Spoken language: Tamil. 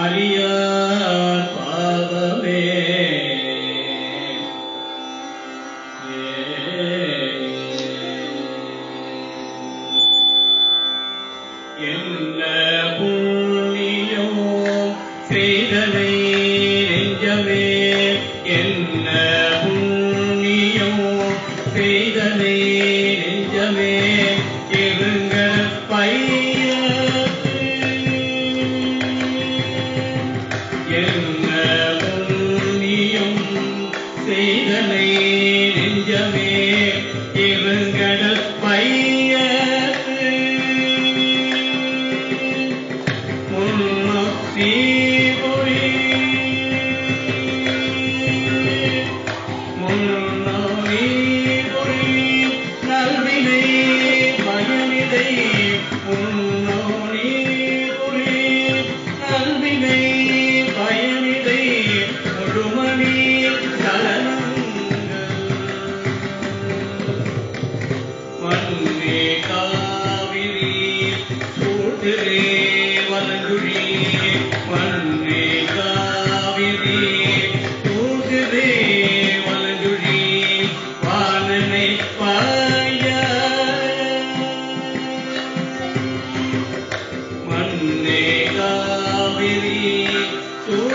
அறியார் பாதமே என்ன புண்ணியம் செய்தனை நெஞ்சமே. என்ன புண்ணியம் செய்தனை நெஞ்சமே. উন্মুক্তি করি